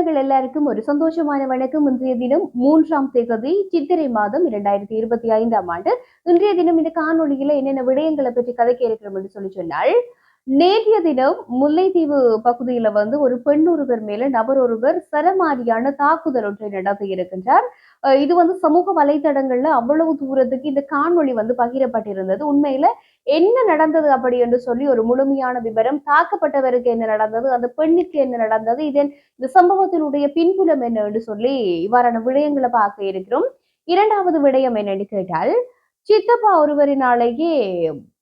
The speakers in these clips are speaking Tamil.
நேர்கள் எல்லாருக்கும் ஒரு சந்தோஷமான வணக்கம். இன்றைய தினம் மூன்றாம் தேதி சித்திரை மாதம் இரண்டாயிரத்தி இருபத்தி ஐந்தாம் ஆண்டு. இன்றைய தினம் இந்த காணொலியில என்னென்ன விடயங்களை பற்றி கதைக்க இருக்கிறோம் என்று சொல்லி சொன்னால் நேற்றைய தினம் முல்லைத்தீவு பகுதியில வந்து ஒரு பெண் ஒருவர் மேல நபர் ஒருவர் சரமாரியான தாக்குதல் ஒன்றை நடத்தி இருக்கின்றார். இது வந்து சமூக வலைதளங்கள்ல அவ்வளவு தூரத்துக்கு இந்த காணொளி வந்து பகிரப்பட்டிருந்தது. உண்மையில என்ன நடந்தது அப்படி என்று சொல்லி ஒரு முழுமையான விவரம் தாக்கப்பட்டவருக்கு என்ன நடந்தது அந்த பெண்ணுக்கு என்ன நடந்தது இதன் இந்த சம்பவத்தினுடைய பின்புலம் என்ன என்று சொல்லி இவ்வாறான விடயங்களை பார்க்க இருக்கிறோம். இரண்டாவது விடயம் என்னன்னு கேட்டால் சித்தப்பா ஒருவரினாலேயே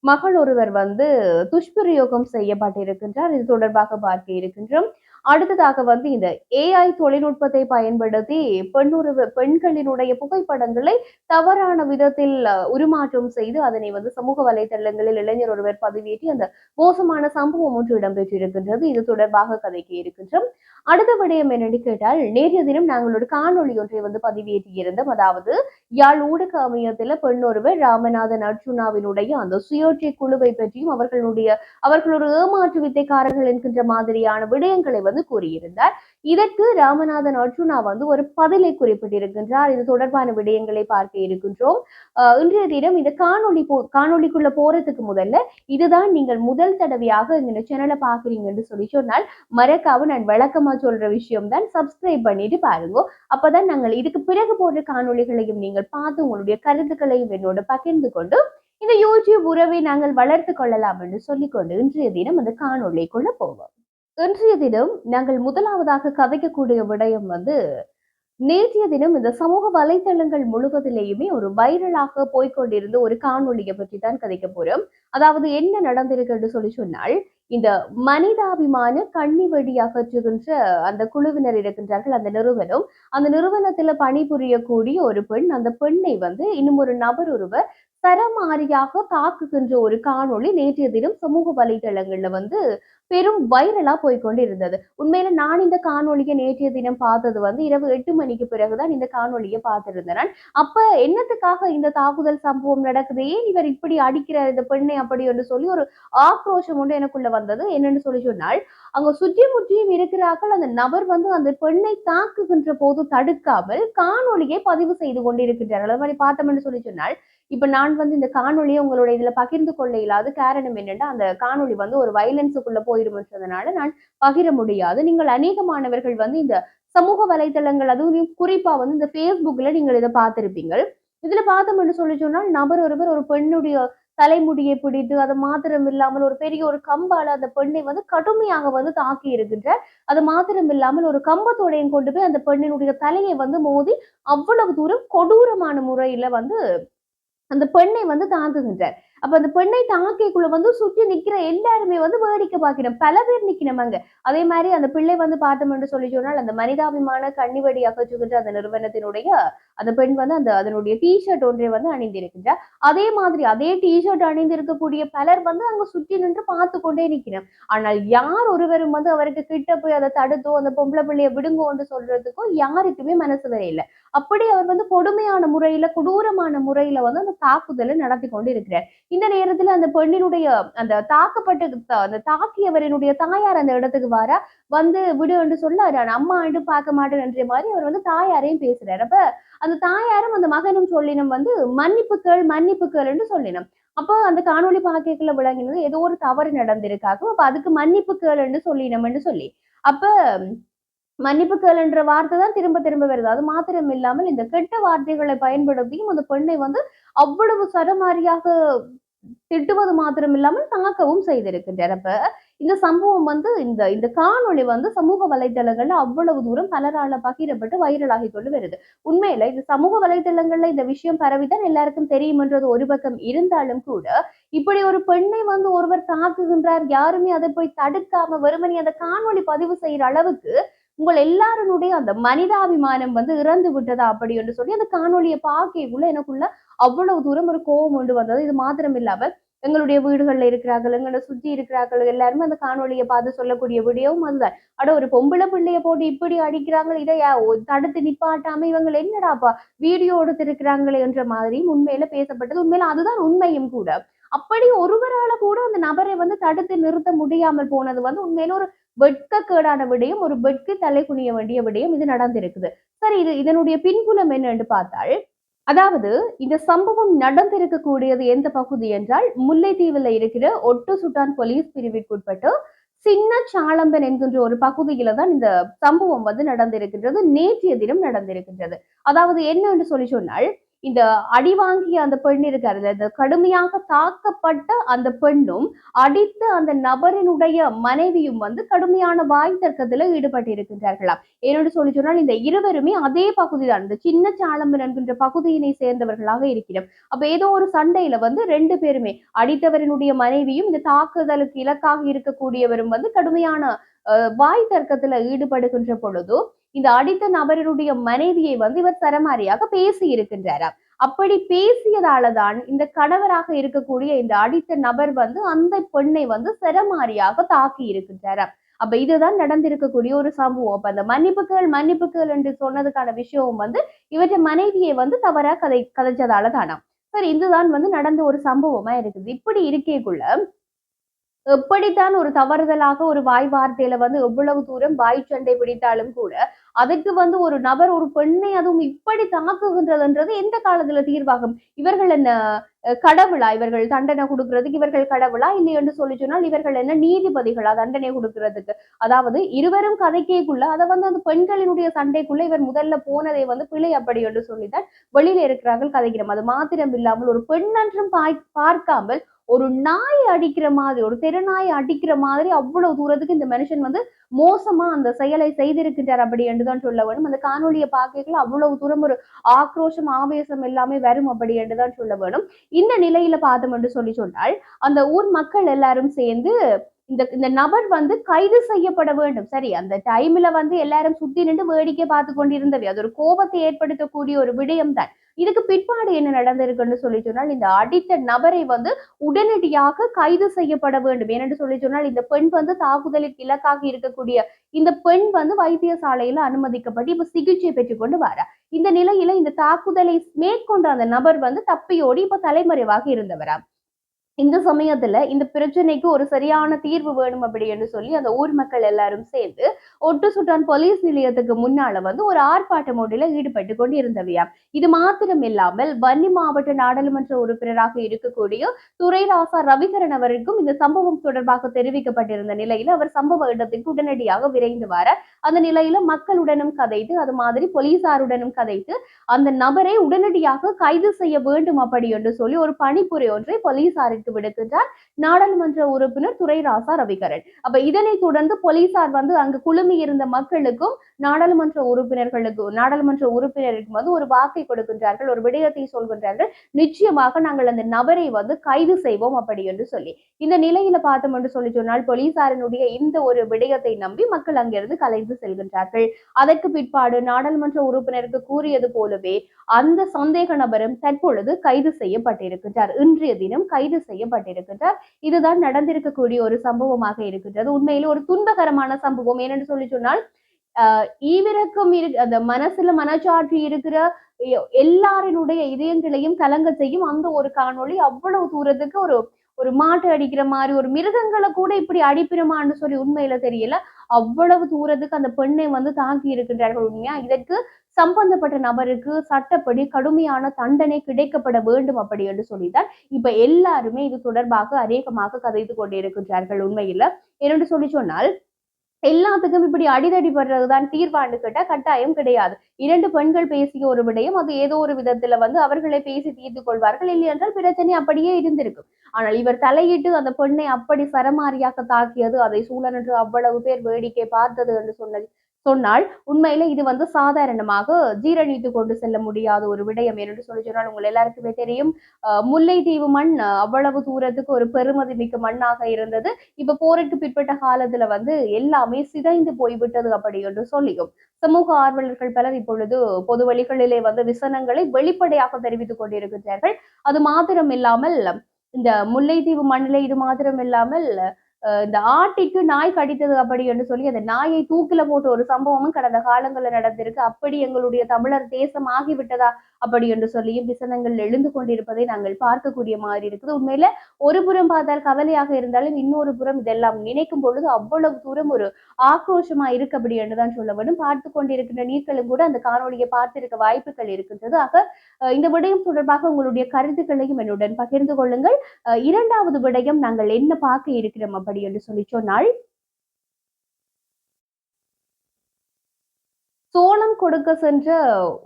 மகள் ஒருவர் வந்து துஷ்பிரயோகம் செய்யப்பட்டிருக்கின்றார். இது தொடர்பாக பார்க்க இருக்கின்றோம். அடுத்ததாக வந்து இந்த ஏஐ தொழில்நுட்பத்தை பயன்படுத்தி பெண்ணுறவு பெண்களினுடைய புகைப்படங்களை தவறான விதத்தில் உருமாற்றம் செய்து அதனை வந்து சமூக வலைதளங்களில் இளைஞர் ஒருவர் பதிவேற்றி அந்த மோசமான சம்பவம் ஒன்று இடம்பெற்றிருக்கின்றது. இது தொடர்பாக கதைக்கு இருக்கின்றோம். அடுத்த விடயம் என்னன்னு கேட்டால் நேற்றைய தினம் நாங்கள் ஒரு காணொளி ஒன்றை வந்து பதிவேற்றி இருந்தோம் அதாவது யாழ் ஊடக அமையத்தில் பெண் ஒருவர் ராமநாதன் அர்ஜுனாவினுடைய அந்த சுயோற்றை குழுவை பற்றியும் அவர்களுடைய அவர்கள் ஒரு ஏமாற்று வித்தைக்காரர்கள் என்கின்ற மாதிரியான விடயங்களை வந்து கூறியிருந்தார். இதற்கு ராமநாதன் அர்ஜுனா வந்து ஒரு பதிலை குறிப்பிட்டிருக்கின்றார். இது தொடர்பான விடயங்களை பார்க்க இருக்கின்றோம். இன்றைய தினம் இந்த காணொளி போ காணொளிக்குள்ள போறதுக்கு முதல்ல இதுதான் நீங்கள் முதல் தடவையாக இந்த சேனலை பாக்குறீங்கன்னு சொல்லி சொன்னால் மறக்காம நான் விளக்கமா சொல்ற விஷயம் தான் சப்ஸ்கிரைப் பண்ணிட்டு பாருங்க. அப்பதான் நாங்கள் இதுக்கு பிறகு போடுற காணொளிகளையும் நீங்கள் பார்த்து உங்களுடைய கருத்துக்களையும் என்னோட பகிர்ந்து கொண்டு இந்த யூடியூப் உறவை நாங்கள் வளர்த்து கொள்ளலாம் என்று சொல்லிக்கொண்டு இன்றைய தினம் அந்த காணொளிக்குள்ள போவோம். இன்றைய தினம் நாங்கள் முதலாவதாக கதைக்கக்கூடிய விடயம் வந்து நேற்றைய தினம் இந்த சமூக வலைதளங்கள் முழுவதிலேயுமே ஒரு வைரலாக போய்க்கொண்டிருந்த ஒரு காணொளியை பற்றி தான் கதைக்க போறோம். அதாவது என்ன நடந்திருக்குன்னு சொல்லி சொன்னால் இந்த மனிதாபிமான கண்ணி வெடி அகற்றுகின்ற அந்த குழுவினர் இருக்கின்றார்கள் அந்த நிறுவனம். அந்த நிறுவனத்துல பணிபுரியக்கூடிய ஒரு பெண் அந்த பெண்ணை வந்து இன்னும் ஒரு நபர் ஒருவர் சரமாரியாக தாக்குகின்ற ஒரு காணொளி நேற்றைய தினம் சமூக வலைதளங்கள்ல வந்து பெரும் வைரலா போய்க்கொண்டு இருந்தது உண்மையில நான் இந்த காணொலியை நேற்றைய தினம் பார்த்தது வந்து இரவு எட்டு மணிக்கு பிறகுதான் இந்த காணொலியை பார்த்திருந்தேன். அப்ப என்னத்துக்காக இந்த தாக்குதல் சம்பவம் நடக்குது? ஏன் இவர் இப்படி அடிக்கிற இந்த பெண்ணை அப்படி என்று சொல்லி ஒரு ஆக்ரோஷம் ஒன்று எனக்குள்ள வந்தது. என்னன்னு சொல்லி சொன்னால் அங்க சுற்றி முற்றியும் இருக்கிறார்கள். அந்த நபர் வந்து அந்த பெண்ணை தாக்குகின்ற போது தடுக்காமல் காணொலியை பதிவு செய்து கொண்டிருக்கின்றார்கள் அது மாதிரி பார்த்தோம்னு சொல்லி சொன்னால் இப்ப நான் வந்து இந்த காணொலியை உங்களோட இதுல பகிர்ந்து கொள்ள இல்லாத காரணம் என்னன்னா அந்த காணொலி வந்து ஒரு வயலன்ஸுக்குள்ள போயிருமன்றதுனால நான் பகிர முடியாது. நீங்கள் அநேக மாணவர்கள் வந்து இந்த சமூக வலைதளங்கள் அதுவும் குறிப்பா வந்து இந்த Facebookல நீங்கள் இதை பார்த்திருப்பீங்க இதுல பார்த்தோம்னு சொல்லி சொன்னால் நபர் ஒருவர் ஒரு பெண்ணுடைய தலைமுடியை பிடித்து அது மாத்திரம் இல்லாமல் ஒரு பெரிய ஒரு கம்பால அந்த பெண்ணை வந்து கடுமையாக வந்து தாக்கி இருக்கின்ற அது மாத்திரம் இல்லாமல் ஒரு கம்பத்தோடையும் கொண்டு போய் அந்த பெண்ணினுடைய தலையை வந்து மோதி அவ்வளவு தூரம் கொடூரமான முறையில வந்து அந்த பெண்ணை வந்து தாக்குகின்றார் அப்ப அந்த பெண்ணை தாக்கைக்குள்ள வந்து சுற்றி நிக்கிற எல்லாருமே வந்து வேடிக்கை பார்க்கணும் பல பேர் நிக்கணும் அங்க. அதே மாதிரி அந்த பிள்ளை வந்து பார்த்தோம் என்று சொல்லி சொன்னால் அந்த மனிதாபிமான கண்ணிவடி அகற்றுகின்ற அந்த நிறுவனத்தினுடைய அந்த பெண் வந்து அந்த அதனுடைய டிஷர்ட் ஒன்றை வந்து அணிந்திருக்கின்றார். அதே மாதிரி அதே டிஷர்ட் அணிந்திருக்கக்கூடிய பலர் வந்து அங்க சுற்றி நின்று பார்த்து கொண்டே நிக்கிறோம் ஆனால் யார் ஒருவரும் வந்து அவருக்கு கிட்ட போய் அதை தடுத்தோ அந்த பொம்பளை பிள்ளைய விடுங்கோன்னு சொல்றதுக்கோ யாருக்குமே மனசு வரையில அப்படி அவர் வந்து கொடுமையான முறையில கொடூரமான முறையில வந்து அந்த தாக்குதலை நடத்தி கொண்டு இருக்கிறார் இந்த நேரத்துல அந்த பெண்ணினுடைய அந்த தாக்கப்பட்ட அந்த தாக்கியவரினுடைய தாயார் அந்த இடத்துக்கு வாரா வந்து விடு என்று சொல்ல அம்மா ஆண்டு பார்க்க மாட்டேன்ற மாதிரி அவர் வந்து தாயாரையும் பேசுறாரு. அப்ப அந்த தாயாரும் அந்த மகனும் சொல்லினம் வந்து மன்னிப்பு கேள் மன்னிப்பு கேள்னு சொல்லினம். அப்போ அந்த காணொளி பாக்கைக்குள்ள விளங்கினது ஏதோ ஒரு தவறு நடந்திருக்காக அப்ப அதுக்கு மன்னிப்பு கேளுன்னு சொல்லினோம்னு சொல்லி. அப்ப மன்னிப்பு கேளுன்ற வார்த்தை தான் திரும்ப திரும்ப வருது. அது மாத்திரம் இல்லாமல் இந்த கெட்ட வார்த்தைகளை பயன்படுத்தியும் அந்த பெண்ணை வந்து அவ்வளவு சரமாரியாக திட்டுவது மாத்திரம் இல்லாமல் தாக்கவும் செய்திருக்கின்றார். அப்ப இந்த சம்பவம் வந்து இந்த இந்த காணொளி வந்து சமூக வலைதளங்கள்ல அவ்வளவு தூரம் பலரால பகிரப்பட்டு வைரலாகி கொண்டு வருது. உண்மையில இந்த சமூக வலைதளங்கள்ல இந்த விஷயம் பரவிதான் எல்லாருக்கும் தெரியும்ன்றது ஒரு பக்கம் இருந்தாலும் கூட இப்படி ஒரு பெண்ணை வந்து ஒருவர் தாக்குகின்றார் யாருமே அதை போய் தடுக்காம வெறுமனி அந்த காணொளி பதிவு செய்யற அளவுக்கு உங்கள் எல்லாருடைய அந்த மனிதாபிமானம் வந்து இறந்து விட்டதா அப்படி என்று சொல்லி அந்த காணொலியை பார்க்கக்குள்ள எனக்குள்ள அவ்வளவு தூரம் ஒரு கோபம் கொண்டு வந்தது. இது மாத்திரம் இல்லாம எங்களுடைய வீடுகள்ல இருக்கிறார்கள் எங்களை சுற்றி இருக்கிறார்கள் எல்லாருமே அந்த காணொலியை பார்த்து சொல்லக்கூடிய விடியவும் அதுதான். அட ஒரு பொம்பளை பிள்ளைய போட்டு இப்படி அடிக்கிறாங்க இதை தடுத்து நிப்பாட்டாம இவங்க என்னடாப்பா வீடியோ எடுத்திருக்கிறாங்களே என்ற மாதிரி உண்மையில பேசப்பட்டது. உண்மையில அதுதான் உண்மையும் கூட. அப்படி ஒருவரால கூட அந்த நபரை வந்து தடுத்து நிறுத்த முடியாமல் போனது வந்து உண்மையில ஒரு வெட்கக்கேடான விடயம் ஒரு வெட்கு தலை குனிய வேண்டிய விடயம் இது நடந்திருக்குது. சரி இது இதனுடைய பின்புலம் என்னன்னு பார்த்தால் அதாவது இந்த சம்பவம் நடந்திருக்கக்கூடியது எந்த பகுதி என்றால் முல்லைத்தீவில் இருக்கிற ஒட்டு சுட்டான் போலீஸ் பிரிவிற்குட்பட்டு சின்ன சாளம்பன் என்கின்ற ஒரு பகுதியில தான் இந்த சம்பவம் வந்து நடந்திருக்கின்றது நேற்றைய தினம் நடந்திருக்கின்றது. அதாவது என்னன்னு சொல்லி சொன்னால் இந்த அடி வாங்கிய அந்த பெண் இருக்காருல்ல இந்த கடுமையாக தாக்கப்பட்ட அந்த பெண்ணும் அடித்த அந்த நபரினுடைய மனைவியும் வந்து கடுமையான வாய் தர்க்கத்துல ஈடுபட்டு இருக்கின்றார்களாம் என்னோட சொல்லி சொன்னால் இந்த இருவருமே அதே பகுதிதான். இந்த சின்ன சாளம்பன் என்கின்ற பகுதியினை சேர்ந்தவர்களாக இருக்கிறோம் அப்ப ஏதோ ஒரு சண்டையில வந்து ரெண்டு பேருமே அடித்தவரினுடைய மனைவியும் இந்த தாக்குதலுக்கு இலக்காக இருக்கக்கூடியவரும் வந்து கடுமையான வாய் தர்க்கத்துல ஈடுபடுகின்ற பொழுது இந்த அடித்த நபரினுடைய மனைவியை வந்து இவர் சரமாரியாக பேசி இருக்கின்றாராம். அப்படி பேசியதால தான் இந்த கணவராக இருக்கக்கூடிய இந்த அடித்த நபர் வந்து அந்த பெண்ணை வந்து சரமாரியாக தாக்கி இருக்கின்றாராம். அப்ப இதுதான் நடந்திருக்கக்கூடிய ஒரு சம்பவம். அப்ப அந்த மன்னிப்புகள் மன்னிப்புகள் என்று சொன்னதுக்கான விஷயம் வந்து இவற்றை மனைவியை வந்து தவறா கதை கதைச்சதால தானாம் சரி இதுதான் வந்து நடந்த ஒரு சம்பவமா இருக்குது. இப்படி இருக்கேக்குள்ள எப்படித்தான் ஒரு தவறுதலாக ஒரு வாய் வார்த்தையில வந்து எவ்வளவு தூரம் வாய் சண்டை பிடித்தாலும் கூட அதுக்கு வந்து ஒரு நபர் ஒரு பெண்ணை அதுவும் இப்படி தாக்குகின்றதுன்றது எந்த காலத்துல தீர்வாகும்? இவர்கள் என்ன கடவுளா? இவர்கள் தண்டனை கொடுக்கறதுக்கு இவர்கள் கடவுளா? இல்லை என்று சொல்லி சொன்னால் இவர்கள் என்ன நீதிபதிகளா? தண்டனை கொடுக்கறதுக்கு. அதாவது இருவரும் கதைக்கேக்குள்ள அதை வந்து அந்த பெண்களினுடைய சண்டைக்குள்ள இவர் முதல்ல போனதை வந்து பிழை அப்படி என்று சொல்லித்தான் வெளியில இருக்கிறார்கள் கதைக்கிறோம் அது மாத்திரம் இல்லாமல் ஒரு பெண் என்றும் பாய்- பார்க்காமல் ஒரு நாய் அடிக்கிற மாதிரி ஒரு தெருநாய் அடிக்கிற மாதிரி அவ்வளவு தூரத்துக்கு இந்த மனுஷன் வந்து மோசமா அந்த செயலை செய்திருக்கின்றார் அப்படி என்றுதான் சொல்ல வேணும் அந்த காணொலியை பார்க்கல அவ்வளவு தூரம் ஒரு ஆக்ரோஷம் ஆவேசம் எல்லாமே வரும் அப்படி என்றுதான் சொல்ல வேணும் இந்த நிலையில பார்த்தோம் என்று சொல்லி சொன்னால் அந்த ஊர் மக்கள் எல்லாரும் சேர்ந்து இந்த இந்த நபர் வந்து கைது செய்யப்பட வேண்டும். சரி அந்த டைம்ல வந்து எல்லாரும் சுத்தி நின்று வேடிக்கை பார்த்து கொண்டிருந்தவை. அது ஒரு கோபத்தை ஏற்படுத்தக்கூடிய ஒரு விடயம் தான் இதுக்கு பிற்பாடு என்ன நடந்திருக்குன்னு சொல்லி சொன்னால் இந்த அடித்த நபரை வந்து உடனடியாக கைது செய்யப்பட வேண்டும். ஏனென்று சொல்லி சொன்னால் இந்த பெண் வந்து தாக்குதலுக்கு இலக்காக இருக்கக்கூடிய இந்த பெண் வந்து வைத்தியசாலையில அனுமதிக்கப்பட்டு இப்ப சிகிச்சை பெற்றுக்கொண்டு வர. இந்த நிலையில இந்த தாக்குதலை மேற்கொண்ட அந்த நபர் வந்து தப்பியோடி இப்ப தலைமறைவாக இருந்தவரா இந்த சமயத்துல இந்த பிரச்சனைக்கு ஒரு சரியான தீர்வு வேணும் அப்படின்னு சொல்லி அந்த ஊர் மக்கள் எல்லாரும் சேர்ந்து ஒட்டு சுட்டான் போலீஸ் நிலையத்துக்கு முன்னால வந்து ஒரு ஆர்ப்பாட்டம் ஒன்றில் ஈடுபட்டு கொண்டிருந்தவையா. இது மாத்திரம் இல்லாமல் வன்னி மாவட்ட நாடாளுமன்ற உறுப்பினராக இருக்கக்கூடிய துரைராசா ரவிகரன் அவருக்கும் இந்த சம்பவம் தொடர்பாக தெரிவிக்கப்பட்டிருந்த நிலையில அவர் சம்பவ இடத்துக்கு உடனடியாக விரைந்து வர அந்த நிலையில மக்களுடனும் கதைத்து அது மாதிரி போலீசாருடனும் கதைத்து அந்த நபரை உடனடியாக கைது செய்ய வேண்டும் அப்படி என்று சொல்லி ஒரு பணிப்புரை ஒன்றை போலீசாருக்கு விடுக்கின்றார். நாடாளுமன்ற உறுப்பினர் துரைராசா ரவிகரன். அப்ப இதனை தொடர்ந்து போலீசார் வந்து அங்கு குழுமி இருந்த மக்களுக்கும் நாடாளுமன்ற உறுப்பினர்களுக்கு நாடாளுமன்ற உறுப்பினருக்கு வந்து ஒரு வாக்கை கொடுக்கின்றார்கள் ஒரு விடயத்தை சொல்கின்றார்கள். நிச்சயமாக நாங்கள் அந்த நபரை வந்து கைது செய்வோம் அப்படி என்று சொல்லி. இந்த நிலையில பார்த்தோம் என்று சொல்லி சொன்னால் போலீசாரனுடைய இந்த ஒரு விடயத்தை நம்பி மக்கள் அங்கிருந்து கலைந்து செல்கின்றார்கள். அதற்கு பிற்பாடு நாடாளுமன்ற உறுப்பினருக்கு கூறியது போலவே அந்த சந்தேக நபரும் தற்பொழுது கைது செய்யப்பட்டிருக்கின்றார். இன்றைய தினம் கைது செய்யப்பட்டிருக்கின்றார். இதுதான் நடந்திருக்கக்கூடிய ஒரு சம்பவமாக இருக்கின்றது. உண்மையில் ஒரு துன்பகரமான சம்பவம். ஏனென்று சொல்லி சொன்னால் ஈவிரக்கம் இரு அந்த மனசுல மனச்சாட்சி இருக்கிற எல்லாரினுடைய இதயங்களையும் கலங்க செய்யும் அந்த ஒரு காணொளி அவ்வளவு தூரத்துக்கு ஒரு ஒரு மாட்டு அடிக்கிற மாதிரி ஒரு மிருகங்களை கூட இப்படி அடிப்பிடுமான்னு சொல்லி உண்மையில தெரியல. அவ்வளவு தூரத்துக்கு அந்த பெண்ணை வந்து தாக்கி இருக்கின்றார்கள் உண்மையா இதற்கு சம்பந்தப்பட்ட நபருக்கு சட்டப்படி கடுமையான தண்டனை கிடைக்கப்பட வேண்டும் அப்படி என்று சொல்லித்தான். இப்ப எல்லாருமே இது தொடர்பாக அநேகமாக கதைத்து கொண்டிருக்கின்றார்கள் உண்மையில. என்னென்று சொல்லி சொன்னால் எல்லாத்துக்கும் இப்படி அடிதடி படுறதுதான் தீர்வான்னு கேட்டா கட்டாயம் கிடையாது. இரண்டு பெண்கள் பேசிய ஒரு விடயம் அது ஏதோ ஒரு விதத்துல வந்து அவர்களை பேசி தீர்த்து கொள்வார்கள். இல்லை என்றால் பிரச்சனை அப்படியே இருந்திருக்கும். ஆனால் இவர் தலையிட்டு அந்த பெண்ணை அப்படி சரமாரியாக தாக்கியது அதை சூழலென்று அவ்வளவு பேர் வேடிக்கை பார்த்தது என்று சொன்னது சொன்னால் உண்மையில இது வந்து சாதாரணமாக ஜீரணித்து கொண்டு செல்ல முடியாத ஒரு விடயம் என்று சொல்லி சொன்னால் உங்கள் எல்லாருக்குமே தெரியும். அஹ் முல்லைத்தீவு மண் அவ்வளவு தூரத்துக்கு ஒரு பெருமதி மிக்க மண்ணாக இருந்தது. இப்ப போருக்கு பிற்பட்ட காலத்துல வந்து எல்லாமே சிதைந்து போய்விட்டது அப்படி என்று சொல்லியும் சமூக ஆர்வலர்கள் பலர் இப்பொழுது பொது வழிகளிலே வந்து விசனங்களை வெளிப்படையாக தெரிவித்துக் கொண்டிருக்கிறார்கள் அது மாத்திரம் இல்லாமல் இந்த முல்லைத்தீவு மண்ணிலே இது மாத்திரம் இல்லாமல் இந்த ஆட்டிக்கு நாய் கடித்தது அப்படி என்று சொல்லி அந்த நாயை தூக்கில போட்ட ஒரு சம்பவமும் கடந்த காலங்களில் நடந்திருக்கு. அப்படி எங்களுடைய தமிழர் தேசம் ஆகிவிட்டதா அப்படி என்று சொல்லியும் விசனங்கள் எழுந்து கொண்டிருப்பதை நாங்கள் பார்க்கக்கூடிய மாதிரி இருக்குது. உண்மையில ஒரு புறம் பார்த்தால் கவலையாக இருந்தாலும் இன்னொரு புறம் இதெல்லாம் நினைக்கும் பொழுது அவ்வளவு தூரம் ஒரு ஆக்ரோஷமா இருக்கு அப்படி என்றுதான் சொல்ல வேண்டும். பார்த்து கொண்டிருக்கின்ற நீர்களும் கூட அந்த காணொலியை பார்த்திருக்க வாய்ப்புகள் இருக்கின்றது. ஆக இந்த விடயம் தொடர்பாக உங்களுடைய கருத்துக்களையும் என்னுடன் பகிர்ந்து கொள்ளுங்கள். இரண்டாவது விடயம் நாங்கள் என்ன பார்க்க இருக்கிறோம் அப்படி என்று சொல்லி சொன்னால் சோளம் கொடுக்க சென்ற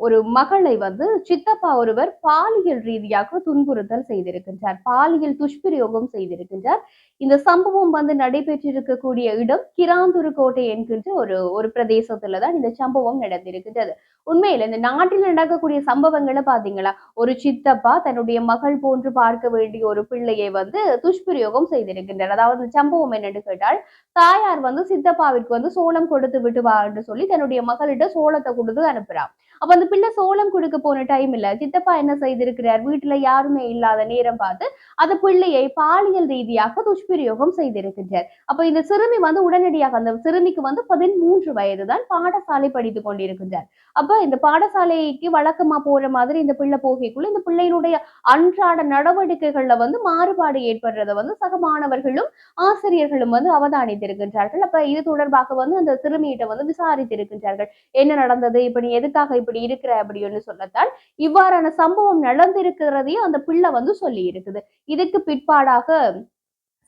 ஒரு மகளை வந்து சித்தப்பா ஒருவர் பாலியல் ரீதியாக துன்புறுத்தல் செய்திருக்கின்றார். பாலியல் துஷ்பிரயோகம் செய்திருக்கின்றார். இந்த சம்பவம் வந்து நடைபெற்றிருக்கக்கூடிய இடம் கிராந்தூர் கோட்டை என்கின்ற ஒரு ஒரு பிரதேசத்துல தான் இந்த சம்பவம் நடந்திருக்கின்றது. உண்மையில இந்த நாட்டில் நடக்கக்கூடிய சம்பவங்களை பாத்தீங்களா ஒரு சித்தப்பா தன்னுடைய மகள் போன்று பார்க்க வேண்டிய ஒரு பிள்ளையை வந்து துஷ்பிரயோகம் செய்திருக்கின்றார். அதாவது இந்த சம்பவம் என்னன்னு கேட்டால் தாயார் வந்து சித்தப்பாவிற்கு வந்து சோளம் கொடுத்து விட்டு வா என்று சொல்லி தன்னுடைய மகளிட்ட சோளத்தை கொடுத்து அனுப்புறான் அப்ப அந்த பிள்ளை சோளம் கொடுக்க போன டைம் இல்ல சித்தப்பா என்ன செய்திருக்கிறார்? வீட்டுல யாருமே இல்லாத நேரம் பார்த்து அந்த பிள்ளையை பாலியல் ரீதியாக துஷ்பிரயோகம் செய்திருக்கின்றார். அப்ப இந்த சிறுமி வந்து உடனடியாக அந்த சிறுமிக்கு வந்து பதிமூன்று வயது தான் பாடசாலை படித்துக் கொண்டிருக்கின்றார். அப்ப இந்த பாடசாலைக்கு வழக்கமா போற மாதிரி இந்த பிள்ளை போகைக்குள்ள இந்த பிள்ளையினுடைய அன்றாட நடவடிக்கைகள்ல வந்து மாறுபாடு ஏற்படுறத வந்து சக மாணவர்களும் ஆசிரியர்களும் வந்து அவதானித்திருக்கின்றார்கள். அப்ப இது தொடர்பாக வந்து அந்த சிறுமியிட்ட வந்து விசாரித்திருக்கின்றார்கள். என்ன நடந்தது? இப்ப நீ எதுக்காக இப்படி இருக்கிற? அப்படின்னு சொல்லத்தான் இவ்வாறான சம்பவம் நடந்திருக்கிறதையும் அந்த பிள்ளை வந்து சொல்லி இருக்குது இதுக்கு பிற்பாடாக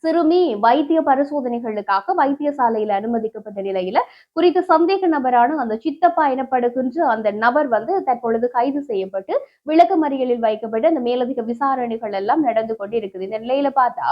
சிறுமி வைத்திய பரிசோதனைகளுக்காக வைத்தியசாலையில் அனுமதிக்கப்பட்ட நிலையில குறித்த சந்தேக நபரான அந்த சித்தப்பா எனப்படுகின்ற அந்த நபர் வந்து தற்பொழுது கைது செய்யப்பட்டு விளக்கமறியலில் வைக்கப்பட்டு அந்த மேலதிக விசாரணைகள் எல்லாம் நடந்து கொண்டு இருக்குது இந்த நிலையில பார்த்தா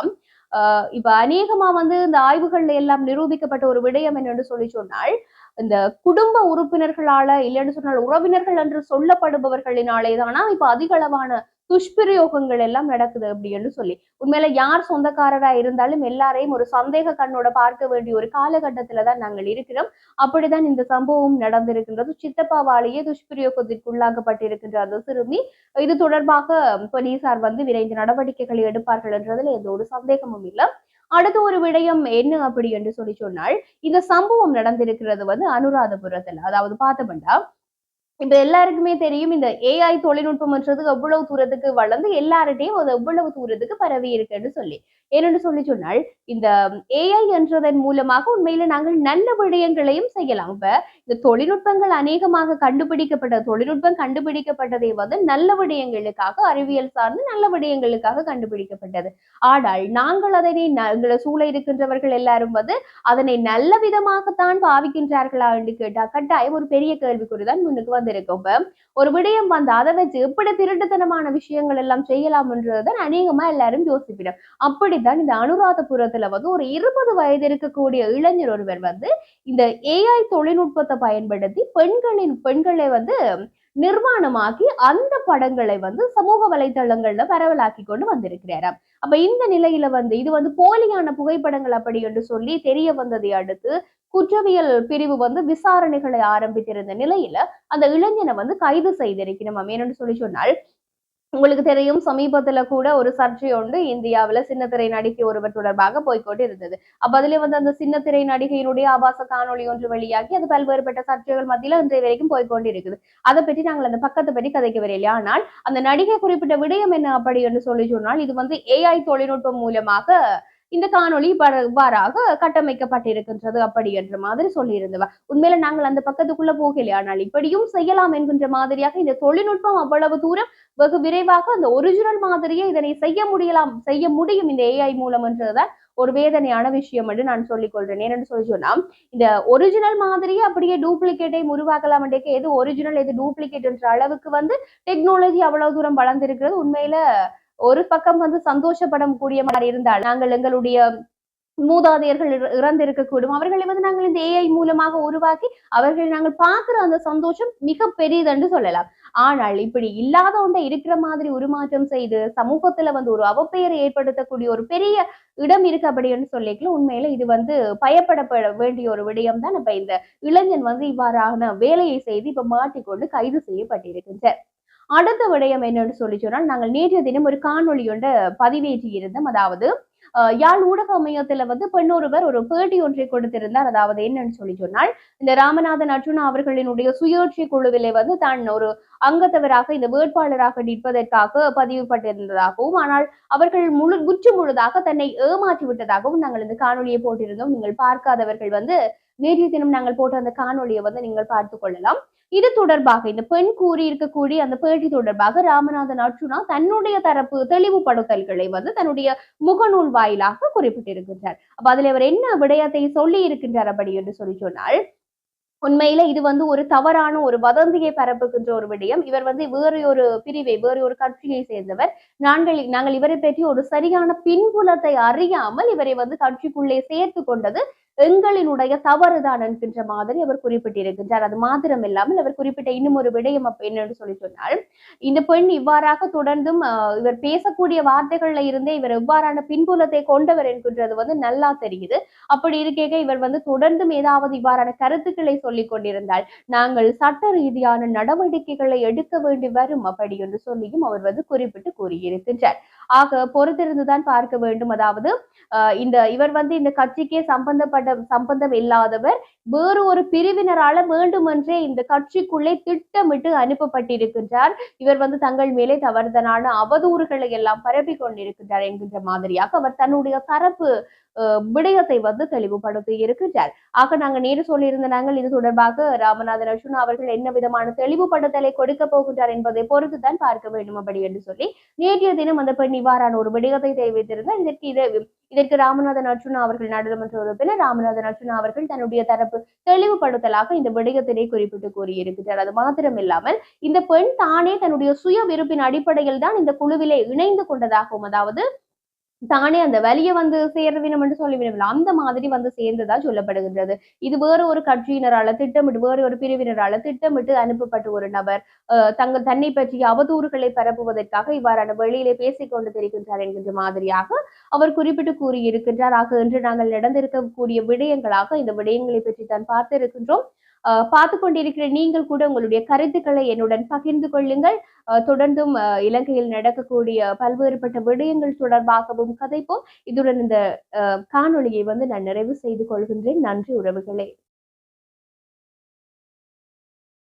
ஆஹ் இப்ப அநேகமா வந்து இந்த ஆய்வுகள்ல எல்லாம் நிரூபிக்கப்பட்ட ஒரு விடயம் என்னன்னு சொல்லி சொன்னால் இந்த குடும்ப உறுப்பினர்களால இல்லைன்னு சொன்னால் உறவினர்கள் என்று சொல்லப்படுபவர்களினாலே தானா இப்ப அதிக அளவான துஷ்பிரயோகங்கள் எல்லாம் நடக்குது அப்படின்னு சொல்லி. உண்மையில யார் சொந்தக்காரரா இருந்தாலும் எல்லாரையும் ஒரு சந்தேக கண்ணோட பார்க்க வேண்டிய ஒரு காலகட்டத்துல தான் நாங்கள் இருக்கிறோம். அப்படிதான் இந்த சம்பவம் நடந்திருக்கின்றது. சித்தப்பாவாலேயே துஷ்பிரயோகத்திற்குள்ளாக்கப்பட்டிருக்கின்ற அந்த சிறுமி. இது தொடர்பாக போலீசார் வந்து விரைந்து நடவடிக்கைகளை எடுப்பார்கள் என்றதுல எந்த ஒரு சந்தேகமும் இல்லை. அடுத்த ஒரு விடயம் என்ன அப்படி என்று சொல்லி சொன்னால் இந்த சம்பவம் நடந்திருக்கிறது வந்து அனுராதபுரத்துல அதாவது பார்த்தபண்டா இப்ப எல்லாருக்குமே தெரியும் இந்த ஏஐ தொழில்நுட்பம்ன்றது எவ்வளவு தூரத்துக்கு வளர்ந்து எல்லார்கிட்டையும் அது எவ்வளவு தூரத்துக்கு பரவி இருக்குன்னு சொல்லி. ஏனென்று சொல்லி சொன்னால் இந்த ஏஐ என்றதன் மூலமாக உண்மையில நாங்கள் நல்ல விடயங்களையும் செய்யலாம். இப்ப இந்த தொழில்நுட்பங்கள் அநேகமாக கண்டுபிடிக்கப்பட்ட தொழில்நுட்பம் கண்டுபிடிக்கப்பட்டதை வந்து நல்ல விடயங்களுக்காக அறிவியல் சார்ந்து நல்ல விடயங்களுக்காக கண்டுபிடிக்கப்பட்டது. ஆனால் நாங்கள் அதனை எங்களை சூழ இருக்கின்றவர்கள் எல்லாரும் வந்து அதனை நல்ல விதமாகத்தான் பாவிக்கின்றார்களா என்று கேட்டா கட்டாயம் ஒரு பெரிய கேள்விக்குறிதான் முன்னுக்கு வந்திருக்கும் இப்ப ஒரு விடயம் வந்து அதை வச்சு எப்படி திருட்டுத்தனமான விஷயங்கள் எல்லாம் செய்யலாம் என்றதுதான் அநேகமா எல்லாரும் யோசிப்பிடும். அப்படித்தான் இந்த அனுராதபுரத்துல வந்து ஒரு இருபது வயது இருக்கக்கூடிய இளைஞர் ஒருவர் வந்து இந்த ஏஐ தொழில்நுட்பத்தை பயன்படுத்தி பெண்களின் பெண்களை வந்து நிர்மாணமாக்கி அந்த படங்களை வந்து சமூக வலைதளங்கள்ல பரவலாக்கி கொண்டு வந்திருக்கிறாராம். அப்ப இந்த நிலையில வந்து இது வந்து போலியான புகைப்படங்கள் அப்படி என்று சொல்லி தெரிய வந்ததை அடுத்து குற்றவியல் பிரிவு வந்து விசாரணைகளை ஆரம்பித்திருந்த நிலையில அந்த இளைஞனை வந்து கைது செய்திருக்கணும் ஏன்னு சொல்லி சொன்னால் உங்களுக்கு தெரியும் சமீபத்துல கூட ஒரு சர்ச்சை உண்டு இந்தியாவுல சின்னத்திரை நடிகை ஒருவர் தொடர்பாக போய்க்கொண்டு இருந்தது அப்ப அதுல வந்து அந்த சின்னத்திரை நடிகையினுடைய ஆபாச காணொளி ஒன்று வெளியாகி அது பல்வேறுபட்ட சர்ச்சைகள் மத்தியில இன்றைய வரைக்கும் போய்கொண்டு இருக்குது அதை பற்றி நாங்கள் அந்த பக்கத்தை பற்றி கதைக்க வரையில ஆனால் அந்த நடிகை குறிப்பிட்ட விடயம் என்ன அப்படி என்று சொல்லி சொன்னால் இது வந்து ஏஐ தொழில்நுட்பம் மூலமாக இந்த காணொளி இவ்வாறாக கட்டமைக்கப்பட்டிருக்கின்றது அப்படி என்ற மாதிரி சொல்லியிருந்தவ. உண்மையில நாங்கள் அந்த பக்கத்துக்குள்ள போகலையே ஆனால் இப்படியும் செய்யலாம் என்கின்ற மாதிரியாக இந்த தொழில்நுட்பம் அவ்வளவு தூரம் வெகு விரைவாக அந்த ஒரிஜினல் மாதிரியே இதனை செய்ய முடியலாம் செய்ய முடியும் இந்த ஏஐ மூலம் என்றதுதான் ஒரு வேதனையான விஷயம் என்று நான் சொல்லிக் கொள்றேன். ஏனென்று சொல்லி சொன்னா இந்த ஒரிஜினல் மாதிரியே அப்படியே டூப்ளிகேட்டை உருவாக்கலாம் என்றைக்கு எது ஒரிஜினல் எது டூப்ளிகேட் என்ற அளவுக்கு வந்து டெக்னாலஜி அவ்வளவு தூரம் வளர்ந்திருக்கிறது. உண்மையில ஒரு பக்கம் வந்து சந்தோஷப்படம் கூடிய மாதிரி இருந்தால் நாங்கள் எங்களுடைய மூதாதையர்கள் இற- இறந்திருக்கக்கூடும். அவர்களை வந்து நாங்கள் இந்த ஏஐ மூலமாக உருவாக்கி அவர்களை நாங்கள் பார்க்கிற அந்த சந்தோஷம் மிக பெரியதுன்னு சொல்லலாம். ஆனால் இப்படி இல்லாத ஒன்றை இருக்கிற மாதிரி உருமாற்றம் செய்து சமூகத்துல வந்து ஒரு அவப்பெயரை ஏற்படுத்தக்கூடிய ஒரு பெரிய இடம் இருக்கு அப்படின்னு சொல்லிக்கலாம் உண்மையில இது வந்து பயப்படப்பட வேண்டிய ஒரு விடயம் தான். இப்ப இந்த இளைஞன் வந்து இவ்வாறான வேலையை செய்து இப்ப மாட்டிக்கொண்டு கைது செய்யப்பட்டிருக்கின்றார். அடுத்த விடயம் என்னன்னு சொல்லி சொன்னால் நாங்கள் நேற்றைய தினம் ஒரு காணொளி ஒன்று பதிவேற்றி இருந்தோம். அதாவது யாழ் ஊடக அமையத்துல வந்து பெண்ணொருவர் ஒரு பேட்டி ஒன்றை கொடுத்திருந்தார். அதாவது என்னன்னு சொல்லி சொன்னால் இந்த ராமநாதன் அர்ஜுனா அவர்களினுடைய சுயேட்சை குழுவிலே வந்து தான் ஒரு அங்கத்தவராக இந்த வேட்பாளராக நிற்பதற்காக பதிவுபட்டிருந்ததாகவும் ஆனால் அவர்கள் முழு முற்று முழுதாக தன்னை ஏமாற்றி விட்டதாகவும் நாங்கள் இந்த காணொலியை போட்டிருந்தோம். நீங்கள் பார்க்காதவர்கள் வந்து நேற்றைய தினம் நாங்கள் போட்ட அந்த காணொலியை வந்து நீங்கள் பார்த்து கொள்ளலாம். இது தொடர்பாக இந்த பெண் கூறி இருக்கக்கூடிய அந்த பேட்டி தொடர்பாக ராமநாதன் அர்ஜுனா தன்னுடைய தரப்பு தெளிவுபடுத்தல்களை வந்து தன்னுடைய முகநூல் வாயிலாக குறிப்பிட்டிருக்கின்றார். அப்ப அதுல அவர் என்ன விடயத்தை சொல்லி இருக்கின்றார் அப்படி என்று சொல்லி சொன்னால் உண்மையில இது வந்து ஒரு தவறான ஒரு வதந்தியை பரப்புகின்ற ஒரு விடயம். இவர் வந்து வேறு ஒரு பிரிவை வேறு ஒரு கட்சியை சேர்ந்தவர். நாங்கள் நாங்கள் இவரை பற்றி ஒரு சரியான பின்புலத்தை அறியாமல் இவரை வந்து கட்சிக்குள்ளே சேர்த்து கொண்டது எங்களினுடைய தவறுதான் என்கின்ற மாதிரி அவர் குறிப்பிட்டிருக்கின்றார். அது மாத்திரம் இல்லாமல் அவர் குறிப்பிட்ட இன்னும் ஒரு விடயம் என்னன்னு சொல்லி சொன்னால் இந்த பெண் இவ்வாறாக தொடர்ந்தும் இவர் பேசக்கூடிய வார்த்தைகள்ல இருந்தே இவர் இவ்வாறான பின்புலத்தை கொண்டவர் என்கின்றது வந்து நல்லா தெரியுது. அப்படி இருக்க இவர் வந்து தொடர்ந்தும் ஏதாவது இவ்வாறான கருத்துக்களை சொல்லிக் கொண்டிருந்தால் நாங்கள் சட்ட ரீதியான நடவடிக்கைகளை எடுக்க வேண்டி வரும் அப்படி என்று சொல்லியும் அவர் வந்து குறிப்பிட்டு கூறியிருக்கின்றார். ஆக பொறுத்திருந்துதான் பார்க்க வேண்டும். அதாவது ஆஹ், இந்த இவர் வந்து இந்த கட்சிக்கே சம்பந்தப்பட்ட சம்பந்தம் இல்லாதவர் வேறு ஒரு பிரிவினரால வேண்டுமென்றே இந்த கட்சிக்குள்ளே திட்டமிட்டு அனுப்பப்பட்டிருக்கின்றார். இவர் வந்து தங்கள் மேலே தவறுதலான அவதூறுகளை எல்லாம் பரப்பி கொண்டிருக்கின்றார் என்கின்ற மாதிரியாக அவர் தன்னுடைய தரப்பு விடயத்தை வந்து தெளிவுபடுத்தி இருக்கின்றார் ஆக நாங்க நேரு சொல்லியிருந்த நாங்கள் இது தொடர்பாக ராமநாதன் அர்ஜுன் அவர்கள் என்ன விதமான தெளிவுபடுத்தலை கொடுக்க போகின்றார் என்பதை பொறுத்துதான் பார்க்க வேண்டும் அப்படி என்று சொல்லி நேற்றைய தினம் அந்த பெண் இவ்வாறான ஒரு விடயத்தை தெரிவித்திருந்தார். இதற்கு இதை இதற்கு ராமநாதன் அர்ஜுனா அவர்கள் நாடாளுமன்ற உறுப்பினர் ராமநாதன் அர்ஜுனா அவர்கள் தன்னுடைய தரப்பு தெளிவுபடுத்தலாக இந்த விடயத்தினை குறிப்பிட்டு கூறியிருக்கிறார் அது மாத்திரம் இல்லாமல் இந்த பெண் தானே தன்னுடைய சுய விருப்பின் அடிப்படையில் தான் இந்த குழுவிலே இணைந்து கொண்டதாகவும் அதாவது தானே அந்த வழியை வந்து சேர வேணும் என்று சொல்ல விரும்பல. அந்த மாதிரி வந்து சேர்ந்ததா சொல்லப்படுகின்றது. இது வேற ஒரு கட்சியினரால திட்டமிட்டு வேற ஒரு பிரிவினரால திட்டமிட்டு அனுப்பப்பட்ட ஒரு நபர் அஹ், தங்கள் தன்னை பற்றிய அவதூறுகளை பரப்புவதற்காக இவ்வாறான வெளியிலே பேசிக் கொண்டு தெரிகின்றார் என்கின்ற மாதிரியாக அவர் குறிப்பிட்டு கூறியிருக்கின்றார். ஆக இன்று நாங்கள் நடந்திருக்கக்கூடிய விடயங்களாக இந்த விடயங்களை பற்றி தான் பார்த்திருக்கின்றோம். பார்த்து கொண்டிருக்கிற நீங்கள் கூட உங்களுடைய கருத்துக்களை என்னுடன் பகிர்ந்து கொள்ளுங்கள். அஹ், தொடர்ந்தும் அஹ், இலங்கையில் நடக்கக்கூடிய பல்வேறுபட்ட விடயங்கள் தொடர்பாகவும் கதைப்போம். இதுடன் இந்த அஹ், காணொளியை வந்து நான் நிறைவு செய்து கொள்கின்றேன். நன்றி உறவுகளே.